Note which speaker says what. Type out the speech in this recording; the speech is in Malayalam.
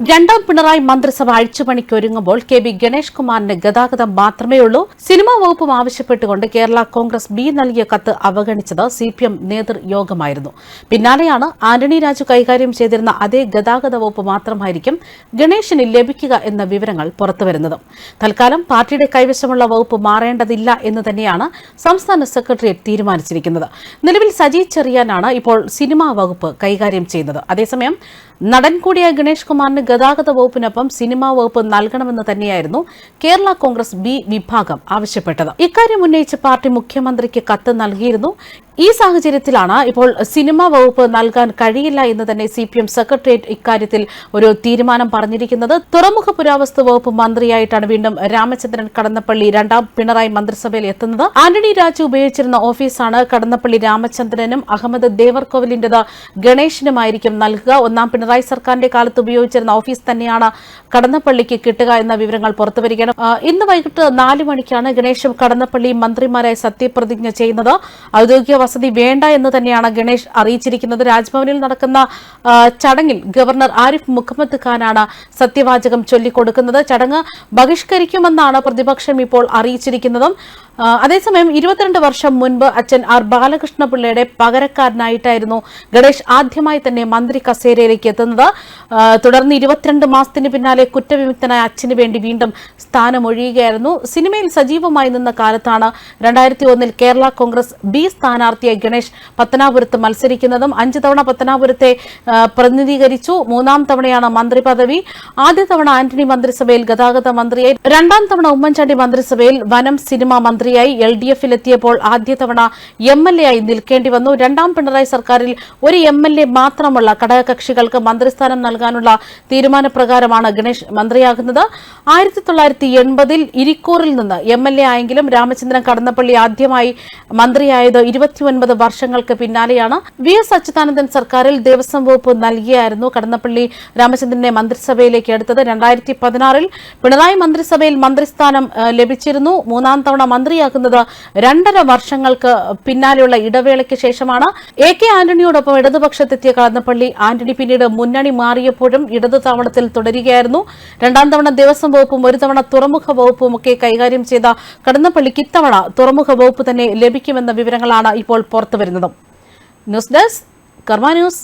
Speaker 1: രണ്ടാം പിണറായി മന്ത്രിസഭ അഴിച്ചുപണിക്കൊരുങ്ങുമ്പോൾ കെ ബി ഗണേഷ് കുമാറിന് ഗതാഗതം മാത്രമേ ഉള്ളൂ സിനിമാ വകുപ്പും ആവശ്യപ്പെട്ടുകൊണ്ട് കേരള കോൺഗ്രസ് ബി നൽകിയ കത്ത് അവഗണിച്ചത് സി പി എം നേതൃയോഗമായിരുന്നു. പിന്നാലെയാണ് ആന്റണി രാജു കൈകാര്യം ചെയ്തിരുന്ന അതേ ഗതാഗത വകുപ്പ് മാത്രമായിരിക്കും ഗണേഷിന് ലഭിക്കുക എന്ന വിവരങ്ങൾ പുറത്തുവരുന്നത്. തൽക്കാലം പാർട്ടിയുടെ കൈവശമുള്ള വകുപ്പ് മാറേണ്ടതില്ല എന്ന് തന്നെയാണ് സംസ്ഥാന സെക്രട്ടേറിയറ്റ് തീരുമാനിച്ചിരിക്കുന്നത്. നിലവിൽ സജി ചെറിയാനാണ് ഇപ്പോൾ സിനിമാ വകുപ്പ് കൈകാര്യം ചെയ്യുന്നത്. അതേസമയം നടൻ കൂടിയായ ഗണേഷ് കുമാറിന് ഗതാഗത വകുപ്പിനൊപ്പം സിനിമാ വകുപ്പ് നൽകണമെന്ന് തന്നെയായിരുന്നു കേരള കോൺഗ്രസ് ബി വിഭാഗം ആവശ്യപ്പെട്ടത്. ഇക്കാര്യം ഉന്നയിച്ച് പാർട്ടി മുഖ്യമന്ത്രിക്ക് കത്ത് നൽകിയിരുന്നു. ഈ സാഹചര്യത്തിലാണ് ഇപ്പോൾ സിനിമാ വകുപ്പ് നൽകാൻ കഴിയില്ല എന്ന് തന്നെ സി പി എം സെക്രട്ടേറിയറ്റ് ഇക്കാര്യത്തിൽ ഒരു തീരുമാനം പറഞ്ഞിരിക്കുന്നത്. തുറമുഖ പുരാവസ്തു വകുപ്പ് മന്ത്രിയായിട്ടാണ് വീണ്ടും രാമചന്ദ്രൻ കടന്നപ്പള്ളി രണ്ടാം പിണറായി മന്ത്രിസഭയിൽ എത്തുന്നത്. ആന്റണി രാജു ഉപയോഗിച്ചിരുന്ന ഓഫീസാണ് കടന്നപ്പള്ളി രാമചന്ദ്രനും അഹമ്മദ് ദേവർകോവിലിന്റേത് ഗണേഷിനുമായിരിക്കും നൽകുക. ഒന്നാം പിണറായി സർക്കാരിന്റെ കാലത്ത് ഉപയോഗിച്ചിരുന്ന ഓഫീസ് തന്നെയാണ് കടന്നപ്പള്ളിക്ക് കിട്ടുക എന്ന വിവരങ്ങൾ പുറത്തുവരികയാണ് ഇന്ന് വൈകിട്ട് നാല് മണിക്കാണ് ഗണേഷും കടന്നപ്പള്ളിയും മന്ത്രിമാരായി സത്യപ്രതിജ്ഞ ചെയ്യുന്നത്. ഔദ്യോഗിക വസതി വേണ്ട എന്ന് തന്നെയാണ് ഗണേഷ് അറിയിച്ചിരിക്കുന്നത്. രാജ്ഭവനിൽ നടക്കുന്ന ചടങ്ങിൽ ഗവർണർ ആരിഫ് മുഹമ്മദ് ഖാനാണ് സത്യവാചകം ചൊല്ലിക്കൊടുക്കുന്നത്. ചടങ്ങ് ബഹിഷ്കരിക്കുമെന്നാണ് പ്രതിപക്ഷം ഇപ്പോൾ അറിയിച്ചിരിക്കുന്നതും. അതേസമയം ഇരുപത്തിരണ്ട് വർഷം മുൻപ് അച്ഛൻ ആർ ബാലകൃഷ്ണപിള്ളയുടെ പകരക്കാരനായിട്ടായിരുന്നു ഗണേഷ് ആദ്യമായി തന്നെ മന്ത്രി കസേരയിലേക്ക് എത്തുന്നത്. തുടർന്ന് ഇരുപത്തിരണ്ട് മാസത്തിന് പിന്നാലെ കുറ്റവിമുക്തനായ അച്ഛന് വേണ്ടി വീണ്ടും സ്ഥാനമൊഴിയുകയായിരുന്നു. സിനിമയിൽ സജീവമായി നിന്ന കാലത്താണ് രണ്ടായിരത്തി ഒന്നിൽ കേരള കോൺഗ്രസ് ബി സ്ഥാനാർത്ഥിയായി ഗണേഷ് പത്തനാപുരത്ത് മത്സരിക്കുന്നതും അഞ്ച് തവണ പത്തനാപുരത്തെ പ്രതിനിധീകരിച്ചു. മൂന്നാം തവണയാണ് മന്ത്രി പദവി. ആദ്യ തവണ ആന്റണി മന്ത്രിസഭയിൽ ഗതാഗത മന്ത്രിയായി. രണ്ടാം തവണ ഉമ്മൻചാണ്ടി മന്ത്രിസഭയിൽ വനം സിനിമ മന്ത്രിയായി എൽ ഡി എഫിലെത്തിയപ്പോൾ ആദ്യ തവണ എം എൽ എ ആയി നിൽക്കേണ്ടി വന്നു. രണ്ടാം പിണറായി സർക്കാരിൽ ഒരു എം എൽ എ മാത്രമുള്ള ഘടകകക്ഷികൾക്ക് മന്ത്രിസ്ഥാനം നൽകാനുള്ള തീരുമാനപ്രകാരമാണ് ഗണേഷ് മന്ത്രിയാകുന്നത്. ആയിരത്തി തൊള്ളായിരത്തി എൺപതിൽ ഇരിക്കൂറിൽ നിന്ന് എം എൽ എ ആയെങ്കിലും രാമചന്ദ്രൻ കടന്നപ്പള്ളി ആദ്യമായി മന്ത്രിയായത് ഇരുപത്തിയൊൻപത് വർഷങ്ങൾക്ക് പിന്നാലെയാണ്. വി എസ് അച്യുതാനന്ദൻ സർക്കാരിൽ ദേവസ്വം വകുപ്പ് നൽകിയായിരുന്നു കടന്നപ്പള്ളി രാമചന്ദ്രനെ മന്ത്രിസഭയിലേക്ക് എടുത്തത് രണ്ടായിരത്തി പതിനാറിൽ പിണറായി മന്ത്രിസഭയിൽ മന്ത്രിസ്ഥാനം ലഭിച്ചിരുന്നു. മൂന്നാം തവണ മന്ത്രിയാകുന്നത് രണ്ടര വർഷങ്ങൾക്ക് പിന്നാലെയുള്ള ഇടവേളയ്ക്ക് ശേഷമാണ്. എ കെ ആന്റണിയോടൊപ്പം ഇടതുപക്ഷത്തെത്തിയ കടന്നപ്പള്ളി ആന്റണി പിന്നീട് മുന്നണി മാറിയപ്പോഴും ഇടതു താവളത്തിൽ തുടരുകയായിരുന്നു. രണ്ടാം തവണ ദേവസ്വം വകുപ്പും ഒരു തവണ തുറമുഖ വകുപ്പും ഒക്കെ കൈകാര്യം ചെയ്ത കടന്നപ്പള്ളിക്ക് ഇത്തവണ തുറമുഖ വകുപ്പ് തന്നെ ലഭിക്കുമെന്ന വിവരങ്ങളാണ് ഇപ്പോൾ പുറത്തുവരുന്നത്. News desk Karma news.